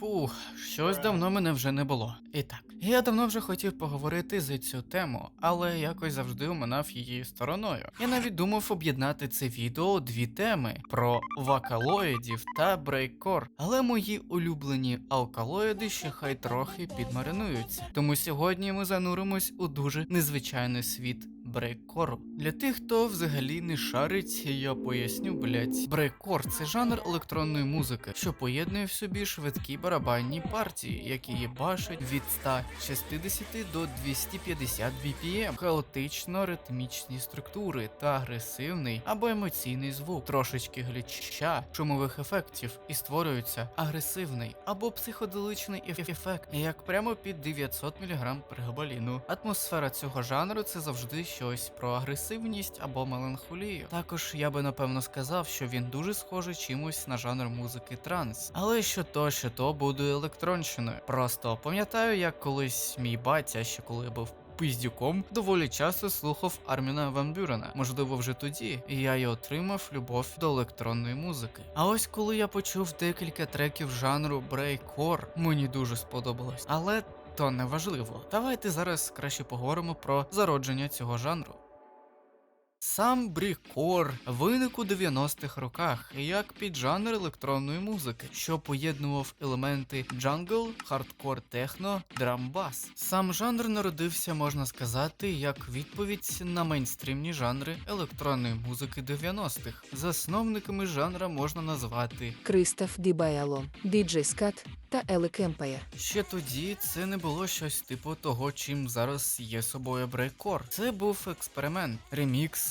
Фух, щось давно мене вже не було. І так, я давно вже хотів поговорити за цю тему, але якось завжди оминав її стороною. Я навіть думав об'єднати це відео дві теми про вакалоїдів та брейкор, але мої улюблені алкалоїди ще хай трохи підмаринуються. Тому сьогодні ми зануримось у дуже незвичайний світ. Брейкору. Для тих, хто взагалі не шарить, я поясню, блять. Брейкор це жанр електронної музики, що поєднує в собі швидкі барабанні партії, які їбашать від 160 до 250 BPM, хаотично ритмічні структури та агресивний або емоційний звук, трошечки гліча, шумових ефектів, і створюється агресивний або психоделичний еф- ефект, як прямо під 900 мг пригабаліну. Атмосфера цього жанру це завжди щось про агресивність або меланхолію. Також я би напевно сказав, що він дуже схожий чимось на жанр музики транс. Але що то, що то буде електронщиною. Просто пам'ятаю, як колись мій батя, ще коли я був. Пиздюком доволі часто слухав Арміна Ван Бюрена. Можливо, вже тоді і я й отримав любов до електронної музики. А ось коли я почув декілька треків жанру брейкор, мені дуже сподобалось. Але то не важливо. Давайте зараз краще поговоримо про зародження цього жанру. Сам брікор виник у 90-х роках як піджанр електронної музики, що поєднував елементи джангл, хардкор техно, драмбас. Сам жанр народився, можна сказати, як відповідь на мейнстрімні жанри електронної музики 90-х. Засновниками жанра можна назвати Кристоф Дібаяло, Діджей Скат та Еле Кемпая. Ще тоді це не було щось типу того, чим зараз є собою брейкор. Це був експеримент,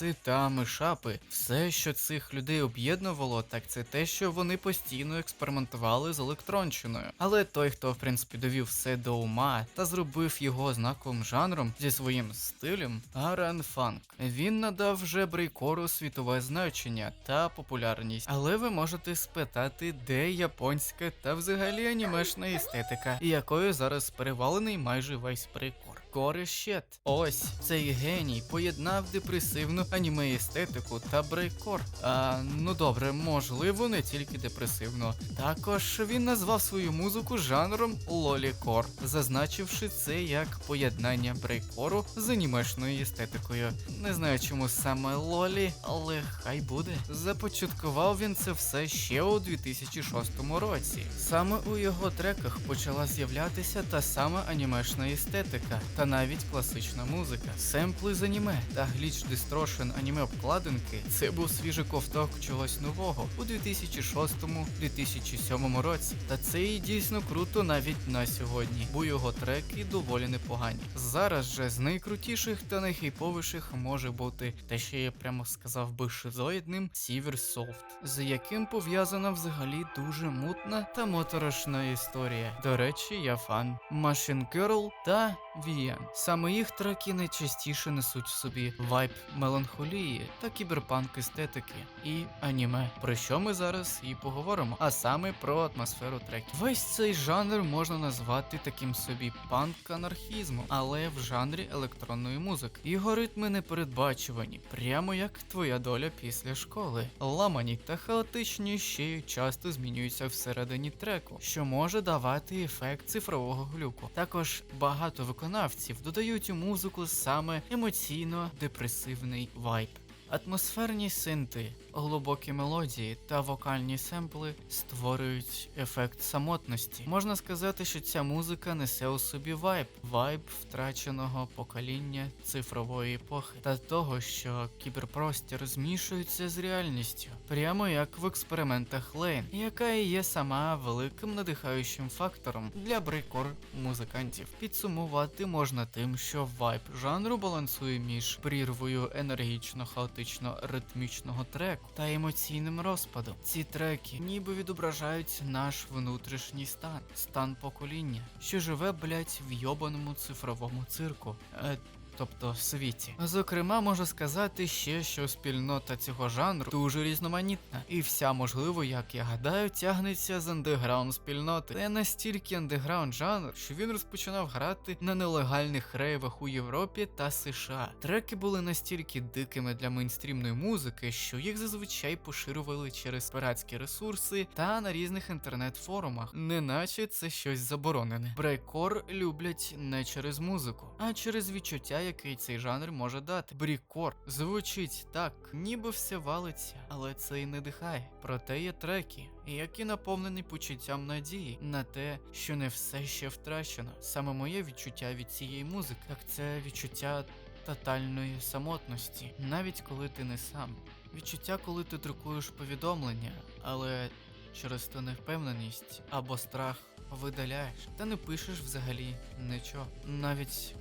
ремікси та мишапи. Все, що цих людей об'єднувало, так це те, що вони постійно експериментували з електронщиною. Але той, хто в принципі довів все до ума та зробив його знаковим жанром зі своїм стилем, Аран Фанк. Він надав вже брейкору світове значення та популярність. Але ви можете спитати, де японська та взагалі анімешна естетика, якою зараз перевалений майже весь брейкор. Горе щет. Ось цей геній поєднав депресивну аніме естетику та брейкор. А ну добре, можливо, не тільки депресивно. Також він назвав свою музику жанром лолікор, зазначивши це як поєднання брейкору з анімешною естетикою. Не знаю, чому саме лолі, але хай буде. Започаткував він це все ще у 2006 році. Саме у його треках почала з'являтися та сама анімешна естетика, та навіть класична музика. Семпли з аніме та гліч дистрошен аніме обкладинки це був свіжий ковток чогось нового у 2006-2007 році. Та це і дійсно круто навіть на сьогодні, бо його треки доволі непогані. Зараз же з найкрутіших та найхейповіших може бути те, що я прямо сказав би шизоїдним Сіверсофт, з яким пов'язана взагалі дуже мутна та моторошна історія. До речі, я фан Machine Girl та Віян. Саме їх треки найчастіше несуть в собі вайб меланхолії та кіберпанк естетики і аніме, про що ми зараз і поговоримо, а саме про атмосферу треків. Весь цей жанр можна назвати таким собі панк-анархізмом, але в жанрі електронної музики. Його ритми непередбачувані, прямо як твоя доля після школи. Ламані та хаотичні ще й часто змінюються всередині треку, що може давати ефект цифрового глюку. Також багато виконавців додають у музику саме емоційно депресивний вайб. Атмосферні синти, глибокі мелодії та вокальні семпли створюють ефект самотності. Можна сказати, що ця музика несе у собі вайб, вайб втраченого покоління цифрової епохи та того, що кіберпростір змішується з реальністю, прямо як в експериментах Лейн, яка і є сама великим надихаючим фактором для брейкор музикантів. Підсумувати можна тим, що вайб жанру балансує між прірвою енергічно хаотично ритмічного треку та емоційним розпадом. Ці треки ніби відображають наш внутрішній стан, стан покоління, що живе, блять, в йобаному цифровому цирку. Е, тобто світі. Зокрема, можу сказати ще, що спільнота цього жанру дуже різноманітна, і вся, можливо, як я гадаю, тягнеться з андеграунд спільноти. Це настільки андеграунд жанр, що він розпочинав грати на нелегальних рейвах у Європі та США. Треки були настільки дикими для мейнстрімної музики, що їх зазвичай поширювали через пиратські ресурси та на різних інтернет-форумах, неначе це щось заборонене. Брейкор люблять не через музику, а через відчуття, який цей жанр може дати. Брікор звучить так, ніби все валиться, але це і не дихає. Проте є треки, які наповнені почуттям надії на те, що не все ще втрачено. Саме моє відчуття від цієї музики, так це відчуття тотальної самотності, навіть коли ти не сам. Відчуття, коли ти друкуєш повідомлення, але через ту невпевненість або страх видаляєш, та не пишеш взагалі нічого. Навіть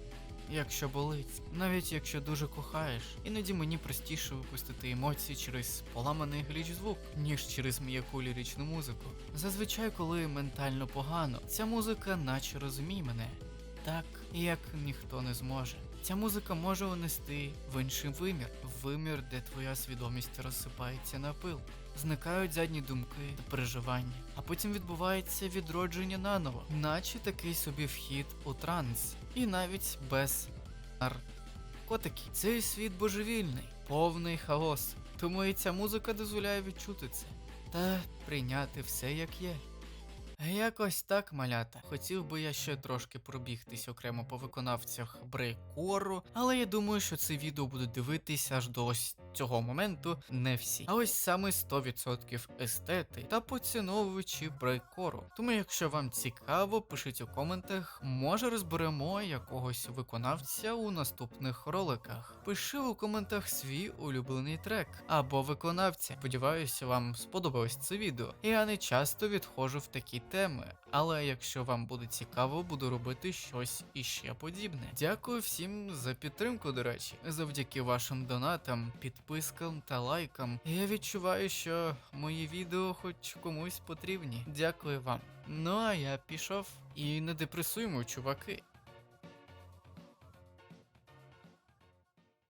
якщо болить, навіть якщо дуже кохаєш, іноді мені простіше випустити емоції через поламаний гліч звук, ніж через м'яку ліричну музику. Зазвичай, коли ментально погано, ця музика наче розуміє мене, так як ніхто не зможе. Ця музика може унести в інший вимір, вимір, де твоя свідомість розсипається на пил. Зникають задні думки та переживання, а потім відбувається відродження наново, наче такий собі вхід у транс, і навіть без наркотиків. Цей світ божевільний, повний хаос. Тому і ця музика дозволяє відчути це та прийняти все як є. Якось так, малята. Хотів би я ще трошки пробігтись окремо по виконавцях брейкору, але я думаю, що це відео будуть дивитись аж до ось цього моменту не всі. А ось саме 100% естети та поціновувачі брейкору. Тому, якщо вам цікаво, пишіть у коментах, може розберемо якогось виконавця у наступних роликах. Пиши у коментах свій улюблений трек або виконавця. Сподіваюся, вам сподобалось це відео. Я не часто відходжу в такі теми, але якщо вам буде цікаво, буду робити щось іще подібне. Дякую всім за підтримку, до речі. Завдяки вашим донатам, підпискам та лайкам. Я відчуваю, що мої відео хоч комусь потрібні. Дякую вам. Ну а я пішов. І не депресуємо, чуваки.